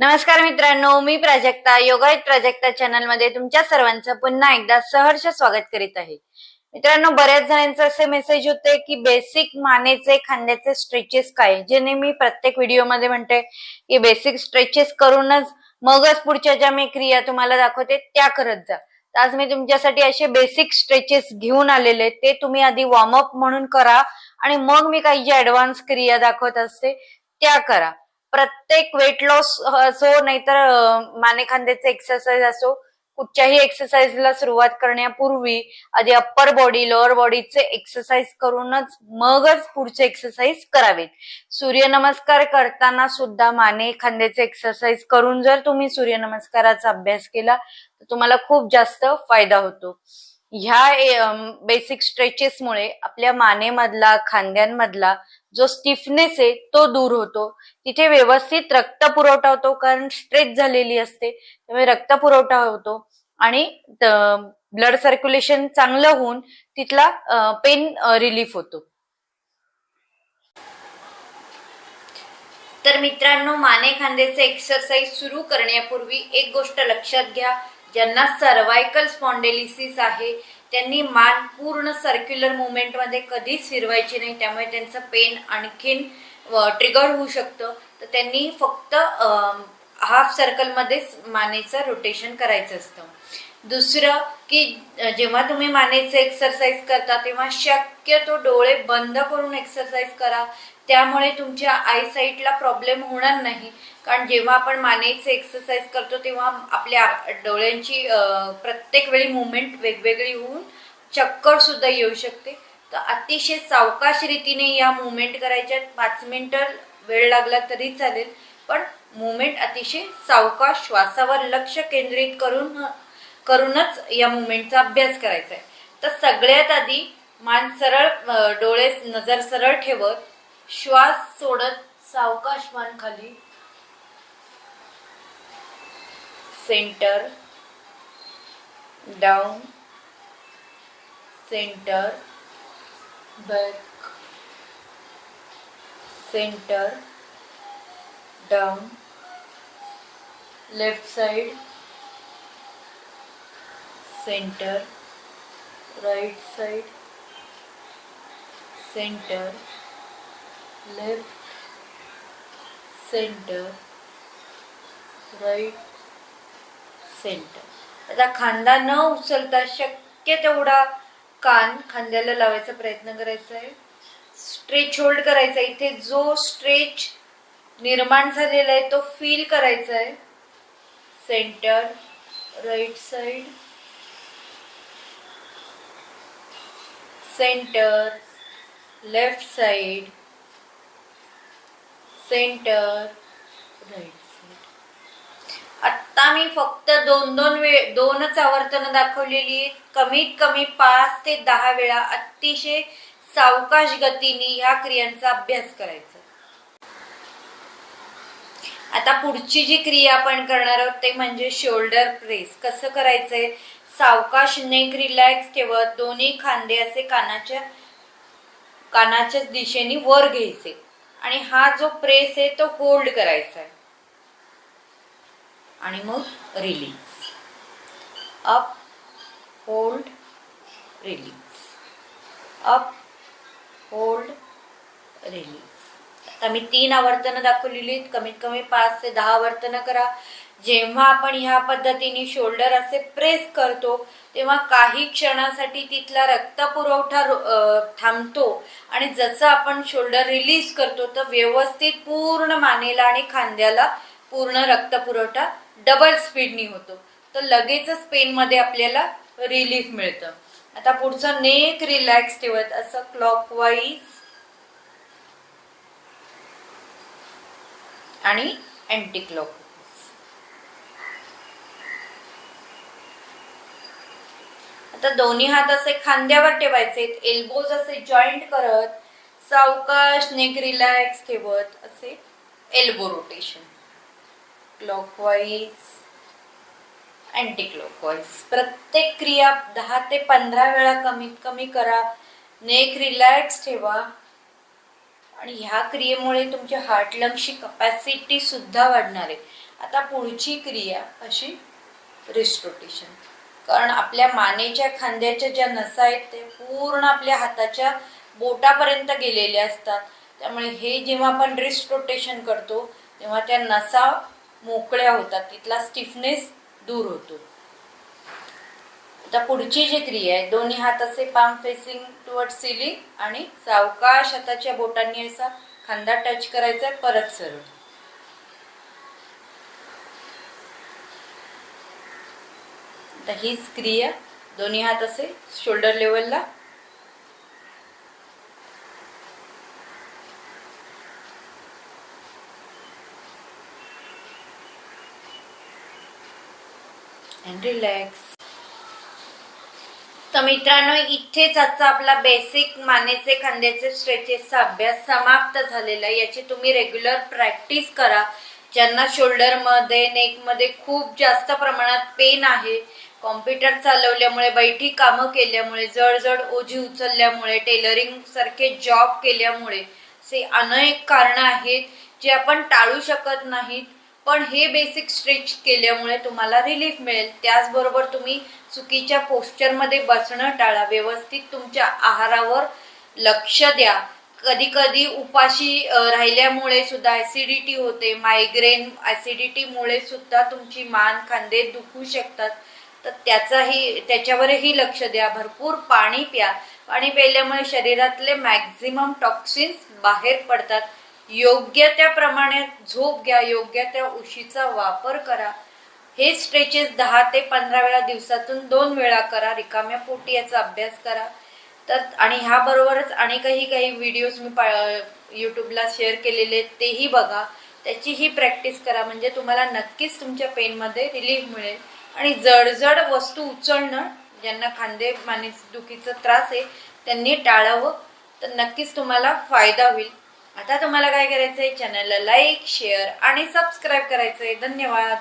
नमस्कार मित्रांनो मी प्राजक्ता योगायत प्राजक्ता चॅनलमध्ये तुमच्या सर्वांचं पुन्हा एकदा सहर्ष स्वागत करीत आहे. मित्रांनो बऱ्याच जणांचे असे मेसेज होते की बेसिक मानेचे खांद्याचे स्ट्रेचेस काय? जे नेहमी प्रत्येक व्हिडिओमध्ये म्हणते की बेसिक स्ट्रेचेस करूनच मगच पुढच्या ज्या मी क्रिया तुम्हाला दाखवते त्या करत जा. तर आज मी तुमच्यासाठी असे बेसिक स्ट्रेचेस घेऊन आलेले ते तुम्ही आधी वॉर्मअप म्हणून करा आणि मग मी काही ज्या ऍडव्हान्स क्रिया दाखवत असते त्या करा. प्रत्येक वेट लॉस असो नाहीतर माने खांद्याचे एक्सरसाइज असो कुठच्याही एक्सरसाइजला सुरुवात करण्यापूर्वी आधी अप्पर बॉडी लोअर बॉडीचे एक्सरसाइज करूनच मगच पुढचे एक्सरसाइज करावेत. सूर्यनमस्कार करताना सुद्धा माने खांद्याचे एक्सरसाइज करून जर तुम्ही सूर्यनमस्काराचा अभ्यास केला तर तुम्हाला खूप जास्त फायदा होतो. ह्या बेसिक स्ट्रेचेसमुळे आपल्या मानेमधला खांद्यांमधला जो स्टिफनेस आहे तो दूर होतो. तिथे व्यवस्थित रक्त पुरवठा होतो कारण स्ट्रेच झालेली असते त्यामुळे रक्त पुरवठा होतो. आणि ब्लड सर्क्युलेशन चांगलं होऊन तिथला पेन रिलीफ होतो. तर मित्रांनो माने खांद्याचे एक्सरसाइज सुरू करण्यापूर्वी एक गोष्ट लक्षात घ्या. ज्यांना सर्वायकल स्पॉन्डेलिसिस आहे त्यांनी मान पूर्ण सर्क्युलर मुवमेंटमध्ये कधीच फिरवायची नाही त्यामुळे त्यांचं पेन आणखीन ट्रिगर होऊ शकतं. तर त्यांनी फक्त हाफ सर्कलमध्येच मानेचं रोटेशन करायचं असतं. दुसरं की जेव्हा तुम्ही मानेचे एक्सरसाइज करता तेव्हा शक्यतो डोळे बंद करून एक्सरसाइज करा. त्यामुळे तुमच्या आय साईटला प्रॉब्लेम होणार नाही. कारण जेव्हा आपण मानेचे एक्सरसाइज करतो तेव्हा आपल्या डोळ्यांची प्रत्येक वेळी मुवमेंट वेगवेगळी होऊन चक्कर सुद्धा येऊ शकते. तर अतिशय सावकाश रीतीने या मुवमेंट करायच्या पाच मिनिटं वेळ लागला तरी चालेल. पण मुवमेंट अतिशय सावकाश श्वासावर लक्ष केंद्रित करून करूनच या मुवमेंटचा अभ्यास करायचा आहे. तर सगळ्यात आधी मान सरळ डोळे नजर सरळ ठेवत श्वास सोडत सावकाश मान खाली center down center back center down left side center right side center left center right center. आता खांदा न उचलता शक्य तेवढा कान खांद्याला लावायचा प्रयत्न करायचा आहे. स्ट्रेच होल्ड करायचा आहे. इथे जो स्ट्रेच निर्माण झालेला आहे तो फील करायचा आहे. Center right side center left side center. Right side आता मी फक्त दोन दोन वेळ दोनच आवर्तन दाखवलेली कमीत कमी पाच ते दहा वेळा अतिशय सावकाश गतीने ह्या क्रियांचा अभ्यास करायचा. आता पुढची जी क्रिया आपण करणार आहोत ते म्हणजे शोल्डर प्रेस. कसं करायचंय? सावकाश नेक रिलॅक्स ठेवत दोन्ही खांदे असे कानाच्या कानाच्या दिशेने वर घ्यायचे. आणि हा जो प्रेस आहे तो होल्ड करायचा आहे. आणि मग release up hold release up hold release आता मी तीन आवर्तनं दाखवलेली आहेत. कमीत कमी पाच ते दहा आवर्तनं करा. जेव्हा आपण ह्या पद्धतीने शोल्डर असे प्रेस करतो तेव्हा काही क्षणासाठी तिथला रक्तपुरवठा रो- थांबतो. आणि जसं आपण शोल्डर रिलीज करतो तर व्यवस्थित पूर्ण मानेला आणि खांद्याला पूर्ण रक्तपुरवठा डबल स्पीडनी होतो. तर लगेचच पेनमध्ये आपल्याला रिलीफ मिळतं. आता पुढचं नेक रिलॅक्स ठेवत असं क्लॉकवाईज आणि अँटी क्लॉक आता दोन्ही हात असे खांद्यावर ठेवायचे एल्बोज असे जॉईंट करत सावकाश नेक रिलॅक्स ठेवत असे elbow rotation clockwise anti clockwise प्रत्येक क्रिया दहा ते पंधरा वेळा कमीत कमी करा. नेक रिलॅक्स ठेवा. आणि ह्या क्रियेमुळे तुमच्या हार्ट लंगची कपॅसिटी सुद्धा वाढणार आहे. आता पुढची क्रिया अशी रिस्ट रोटेशन कारण आपल्या मानेच्या खांद्याच्या ज्या नसा आहेत ते पूर्ण आपल्या हाताच्या बोटापर्यंत गेलेले असतात. त्यामुळे हे जेव्हा आपण रिस्ट रोटेशन करतो तेव्हा त्या नसा मोकळ्या होतात. तिथला स्टिफनेस दूर होतो. आता पुढची जी क्रिया आहे दोन्ही हात असे पाम फेसिंग टुवर्ड सिलिंग आणि सावकाश हाताच्या बोटांनी असा खांदा टच करायचा परत सरळ. तर हीच क्रिया दोन्ही हात असे शोल्डर लेवलला रिलॅक्स तर मित्रांनो इथेच आजचा आपला बेसिक मानेचे खांद्याचे स्ट्रेचेसचा अभ्यास समाप्त झालेला आहे. याची तुम्ही रेग्युलर प्रॅक्टिस करा. ज्यांना शोल्डरमध्ये नेकमध्ये खूप जास्त प्रमाणात पेन आहे कॉम्प्युटर चालवल्यामुळे बैठी कामं केल्यामुळे जड ओझी उचलल्यामुळे टेलरिंग सारखे जॉब केल्यामुळे असे अनेक कारण आहेत जे आपण टाळू शकत नाहीत. पण हे बेसिक स्ट्रेच केल्यामुळे तुम्हाला रिलीफ मिळेल. त्याचबरोबर तुम्ही चुकीच्या पोस्चरमध्ये बसणं टाळा. व्यवस्थित तुमच्या आहारावर लक्ष द्या. कधी कधी उपाशी राहिल्यामुळे सुद्धा ऍसिडिटी होते मायग्रेन ऍसिडिटीमुळे सुद्धा तुमची मान खांदे दुखू शकतात. तर त्याचाही त्याच्यावरही लक्ष द्या. भरपूर पाणी प्या. पाणी प्यायल्यामुळे शरीरातले मॅक्झिमम टॉक्सिन्स बाहेर पडतात. योग्य त्या प्रमाणात झोप घ्या. योग्य त्या उशीचा वापर करा. हे स्ट्रेचेस दहा ते पंधरा वेळा दिवसातून दोन वेळा करा. रिकाम्या पोटी याचा अभ्यास करा. तर आणि ह्याबरोबरच अनेकही आणि काही काही व्हिडिओज मी युट्यूबला शेअर केलेले आहेत, तेही बघा. त्याचीही प्रॅक्टिस करा. म्हणजे तुम्हाला नक्कीच तुमच्या पेनमध्ये रिलीफ मिळेल. आणि जडजड वस्तू उचलणं ज्यांना खांदे माने दुखीचा त्रास आहे त्यांनी टाळावं. तर नक्कीच तुम्हाला फायदा होईल. आता तुम्हाला काय करायचंय? चॅनलला लाईक शेअर आणि सबस्क्राईब करायचंय. धन्यवाद.